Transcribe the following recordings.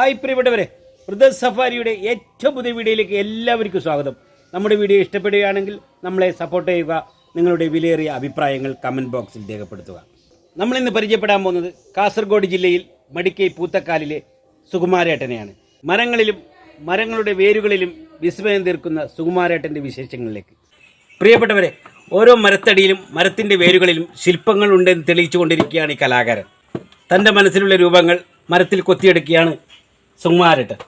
Hi പ്രിയപ്പെട്ടവരെ brother സഫാരിയുടെ ഏറ്റവും പുതിയ വീഡിയോയിലേക്ക് എല്ലാവർക്കും സ്വാഗതം. നമ്മുടെ വീഡിയോ ഇഷ്ടപ്പെടുകയാണെങ്കിൽ നമ്മളെ സപ്പോർട്ട് ചെയ്യുക നിങ്ങളുടെ വിലയേറിയ അഭിപ്രായങ്ങൾ കമന്റ് ബോക്സിൽ രേഖപ്പെടുത്തുക. നമ്മളിന്ന് പരിചയപ്പെടാൻ പോകുന്നത് കാസർഗോഡ് ജില്ലയിൽ മടിക്കൈ പൂത്തക്കാലിലെ സുകുമാരേട്ടനെയാണ്. മരങ്ങളിലും മരങ്ങളുടെ വേരുകളിലും വിസ്മയം തീർക്കുന്ന സുകുമാരേട്ടന്റെ വിശേഷങ്ങളിലേക്ക്. പ്രിയപ്പെട്ടവരെ ഓരോ മരത്തടിയിലും മരത്തിന്റെ വേരുകളിലും ശില്പങ്ങൾ ഉണ്ടെന്ന് തെളിയിച്ചുകൊണ്ടിരിക്കുകയാണ് ഈ കലാകാരൻ. തന്റെ മനസ്സിലുള്ള രൂപങ്ങൾ മരത്തിൽ കൊത്തിയെടുക്കുകയാണ് സുകുമാരേട്ടൻ.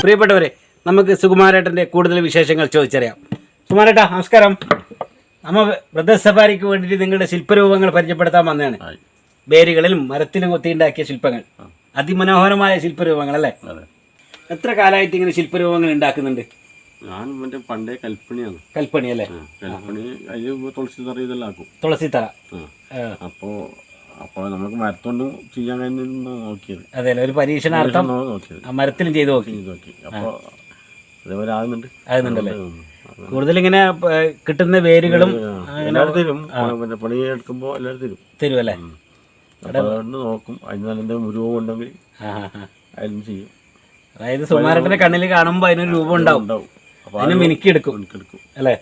പ്രിയപ്പെട്ടവരെ നമുക്ക് സുകുമാരേട്ടന്റെ കൂടുതൽ വിശേഷങ്ങൾ ചോദിച്ചറിയാം. സുകുമാരേട്ടാ നമസ്കാരം. നമ്മ ബ്രദർ സഫാരിക്ക് വേണ്ടിയിട്ട് നിങ്ങളുടെ ശില്പരൂപങ്ങൾ പരിചയപ്പെടുത്താൻ വന്നതാണ്. വേരുകളിലും മരത്തിലും കൊത്തിയുണ്ടാക്കിയ ശില്പങ്ങൾ. അതിമനോഹരമായ ശില്പരൂപങ്ങൾ അല്ലേ? എത്ര കാലമായിട്ട് ഇങ്ങനെ ശില്പരൂപങ്ങൾ ഉണ്ടാക്കുന്നുണ്ട്? ഞാൻ മറ്റേ പണ്ടേ കൽപ്പണിയാണ്. കൽപ്പണി അല്ലേ? കൽപ്പണി തുളസി തറ ഇതെല്ലാം ആക്കും. തുളസി തറ. ആ, അപ്പോൾ നമുക്ക് മരത്തോണ്ട് ചെയ്യാൻ കഴിഞ്ഞ നോക്കിയത്. അതെ ഒരു പരീക്ഷണാർത്ഥം നോക്കിയത്. ആ മരത്തിലും ചെയ്ത് നോക്കി. ചെയ്ത് നോക്കി. അപ്പോൾ അതേപോലെ ആകുന്നുണ്ട്. ആകുന്നുണ്ടല്ലേ. കൂടുതൽ ഇങ്ങനെ കിട്ടുന്ന വേരുകളും എല്ലാവരും തരും. പിന്നെ പണി എടുക്കുമ്പോൾ എല്ലാവരും തരും. തരും അല്ലേ? അതുകൊണ്ട് നോക്കും. അതിന് നല്ല എന്തെങ്കിലും രൂപം ഉണ്ടെങ്കിൽ. അതിലും ചെയ്യും. അതായത് സുമാരത്തിന്റെ കണ്ണിൽ കാണുമ്പോൾ അതിനൊരു രൂപം ഉണ്ടാവും. ഉണ്ടാവും. അതിന് മിനുക്കിയെടുക്കും. എടുക്കും അല്ലേ?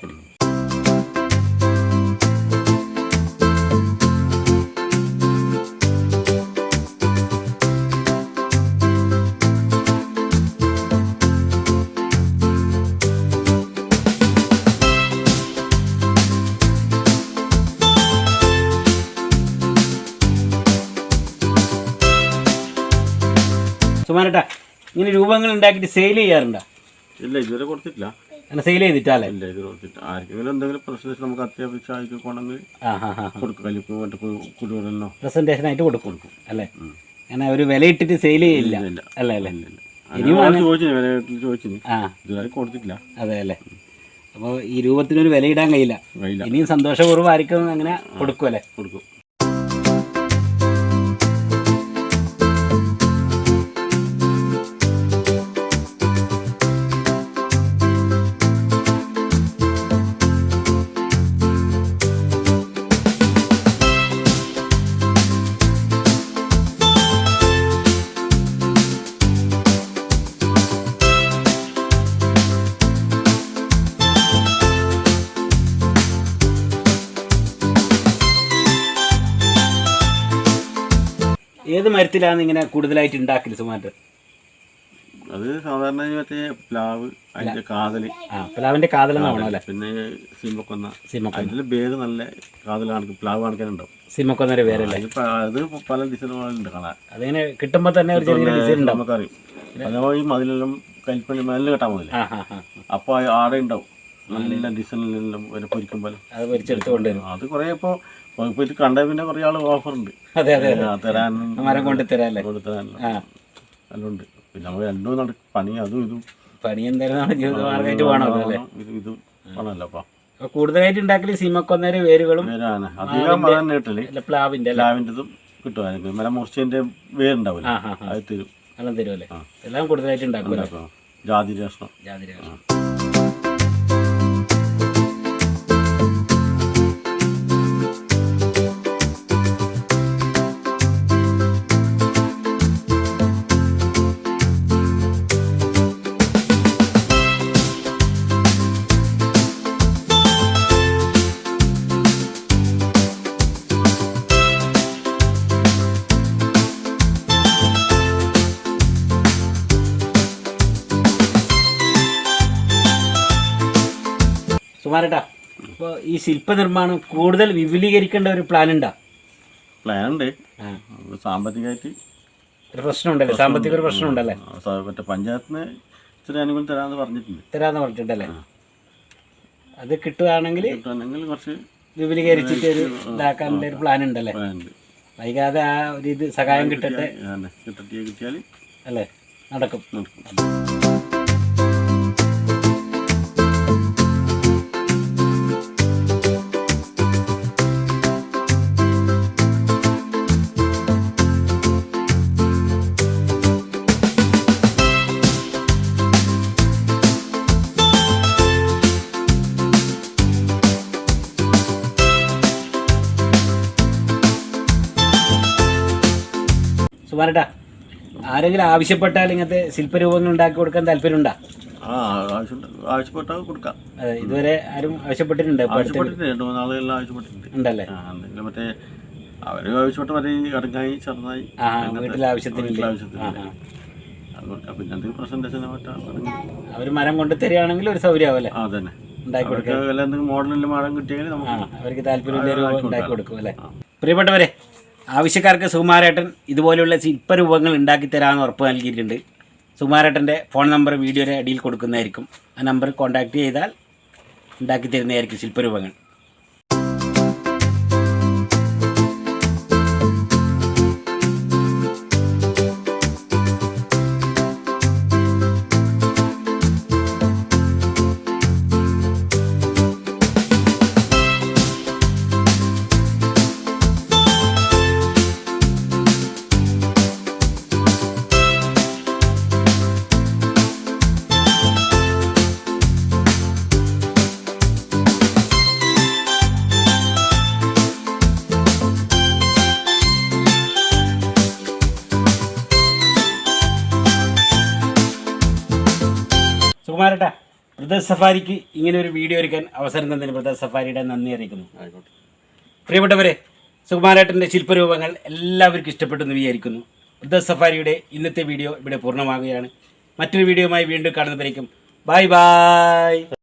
സുമാരട്ടാ ഇങ്ങനെ രൂപങ്ങൾ ഉണ്ടാക്കിയിട്ട് സെയിൽ ചെയ്യാറുണ്ടോ? ഇല്ല ഇതുവരെ കൊടുത്തിട്ടില്ല. അങ്ങനെ സെയിൽ ചെയ്തിട്ടല്ലേ ഇല്ല ഇത് കൊടുത്തിട്ട് ആർക്കെങ്കിലും എന്തെങ്കിലും പ്രസന്റേഷൻ നമുക്ക് അത്യാവശ്യം ആയിട്ട് കൊണ്ടെങ്കിൽ കൊടുക്കും. കലിപ്പ് മറ്റേ കുടിവെള്ളോ പ്രസന്റേഷൻ ആയിട്ട് കൊടുക്കും. അല്ലേ? അങ്ങനെ ഒരു വില ഇട്ടിട്ട് സെയിൽ ചെയ്യില്ല. അല്ലേ അല്ലേ? ചോദിച്ചിന് വില ചോദിച്ചിന് ആ. ഇതുവരെ കൊടുത്തിട്ടില്ല. അതെ അല്ലേ? അപ്പോൾ ഈ രൂപത്തിനൊരു വില ഇടാൻ കഴിയില്ല. ഇനിയും സന്തോഷപൂർവം ആയിരിക്കും അങ്ങനെ കൊടുക്കും അല്ലേ? കൊടുക്കും. ഏത് മരത്തിലാണ് ഇങ്ങനെ കൂടുതലായിട്ട് ഉണ്ടാക്കൽ സുമാറ്റ് അത് സാധാരണ മറ്റേ പ്ലാവ് അതിന്റെ കാതൽ. ആ പ്ലാവിന്റെ കാതലെന്നാണോ അല്ലേ പിന്നെ സിമക്കൊന്ന. സിമക്കൊന്ന. അതിന്റെ പേര് നല്ല കാതൽ കാണിക്കും പ്ലാവ് കണക്കാനുണ്ടാവും സിമക്കൊന്നൊരു പേരല്ലേ? അത് പല ഡിസൈനുകളുണ്ട് കാണാൻ. അതിങ്ങനെ കിട്ടുമ്പോൾ തന്നെ ഒരു ചെറിയ ഡിസൈൻ ഉണ്ടാവും. നമുക്കറിയും. അതേപോലെ ഈ മതിലെല്ലാം കൽപ്പണി മതിൽ കെട്ടാൻ മതില്ല അപ്പൊ അപ്പോൾ ആടെ ഉണ്ടാവും. നല്ല ഡിസൈനിലെല്ലാം ഒരു പൊരിക്കുമ്പോൾ അത് പൊരിച്ചെടുത്ത് കൊണ്ടുവരും. അത് കുറേ ഇപ്പോൾ ഇപ്പോൾ ഇത് കണ്ട പിന്നെ കുറേ ആൾ ഓഫർ ഉണ്ട് അതെ അതെ. ആ, തരാൻ മരം കൊണ്ട് തരാല്ലേ കൊണ്ട് തരാനല്ലോ ആ പിന്നെ നമ്മൾ രണ്ടും നട പണി അതും ഇതും. പണി എന്തായാലും അല്ലേ? ഇത് അപ്പം. കൂടുതലായിട്ട് ഉണ്ടാക്കൽ സിമക്കൊന്നേര് വേരുകളും അധികം മരം പ്ലാവിന്റെ പ്ലാവിന്റെതും പ്ലാവിന്റെതും കിട്ടും. മല മരം മുറിച്ചതിന്റെ വേരുണ്ടാവില്ല അത് തരും. എല്ലാം തരുമല്ലേ എല്ലാം കൂടുതലായിട്ട് ഉണ്ടാക്കും ജാതി രാഷ്ട്രം ജാതി രസം. സുമാരട്ടാ അപ്പോൾ ഈ ശില്പനിർമ്മാണം കൂടുതൽ വിപുലീകരിക്കേണ്ട ഒരു പ്ലാൻ ഉണ്ടോ. പ്ലാൻ ഉണ്ട് സാമ്പത്തികമായിട്ട് ഒരു പ്രശ്നമുണ്ടല്ലേ? സാമ്പത്തിക ഒരു പ്രശ്നമുണ്ടല്ലേ? മറ്റേ പഞ്ചായത്തിന് ഇച്ചിരി അനുകൂലം തരാമെന്ന് പറഞ്ഞിട്ടുണ്ട്. തരാന്ന് പറഞ്ഞിട്ടുണ്ടല്ലേ? അത് കിട്ടുകയാണെങ്കിൽ കിട്ടുകയാണെങ്കിൽ കുറച്ച് വിപുലീകരിച്ചിട്ട് ഒരു ഇതാക്കാനുള്ള ഒരു പ്ലാൻ ഉണ്ടല്ലേ വൈകാതെ ആ ഒരു ഇത് സഹായം കിട്ടട്ടെ കിട്ടിയാൽ അല്ലേ? നടക്കും. നടക്കും. സുമാരട്ടാ ആരെങ്കിലും ആവശ്യപ്പെട്ടാൽ ഇങ്ങനത്തെ ശില്പരൂപങ്ങൾ ഉണ്ടാക്കി കൊടുക്കാൻ താല്പര്യമുണ്ടോ? ആ ആവശ്യം ആവശ്യപ്പെട്ടാൽ കൊടുക്കാം. ഇതുവരെ ആരും ആവശ്യപ്പെട്ടിട്ടുണ്ട് രണ്ട് മൂന്ന് ആവശ്യപ്പെട്ടിട്ടുണ്ട്. ഉണ്ടല്ലേ? ആ എന്തെങ്കിലും മറ്റേ അവർ ആവശ്യപ്പെട്ട മറ്റേ ചെറുതായി വീട്ടിലെ പിന്നെ എന്തെങ്കിലും അവർ മരം കൊണ്ട് തരികയാണെങ്കിൽ ഒരു സൗകര്യമാവല്ലേ ആ തന്നെ ഉണ്ടാക്കി എന്തെങ്കിലും മോഡലിൽ നമുക്ക് അവർക്ക് താല്പര്യമുള്ള ഒരു ഉണ്ടാക്കി. കൊടുക്കും അല്ലേ? പ്രിയപ്പെട്ടവരെ ആവശ്യക്കാർക്ക് സുകുമാരേട്ടൻ ഇതുപോലെയുള്ള ശില്പരൂപങ്ങൾ ഉണ്ടാക്കി തരാമെന്ന് ഉറപ്പ് നൽകിയിട്ടുണ്ട്. സുകുമാരേട്ടന്റെ ഫോൺ നമ്പർ വീഡിയോയുടെ അടിയിൽ കൊടുക്കുന്നതായിരിക്കും. ആ നമ്പർ കോൺടാക്ട് ചെയ്താൽ ഉണ്ടാക്കി തരുന്നതായിരിക്കും ശില്പരൂപങ്ങൾ. സുകുമാരേട്ടാ ബ്രദേഴ്സ് സഫാരിക്ക് ഇങ്ങനെ ഒരു വീഡിയോ ഒരുക്കാൻ അവസരം തന്നതിന് ബ്രദേഴ്സ് സഫാരിയുടെ നന്ദി അറിയിക്കുന്നു. പ്രിയപ്പെട്ടവരെ സുകുമാരേട്ടന്റെ ശില്പരൂപങ്ങൾ എല്ലാവർക്കും ഇഷ്ടപ്പെട്ടെന്ന് വിചാരിക്കുന്നു. ബ്രദേഴ്സ് സഫാരിയുടെ ഇന്നത്തെ വീഡിയോ ഇവിടെ പൂർണമാകുകയാണ് മറ്റൊരു വീഡിയോയുമായി വീണ്ടും കാണുന്നവരേക്കും. Bye bye.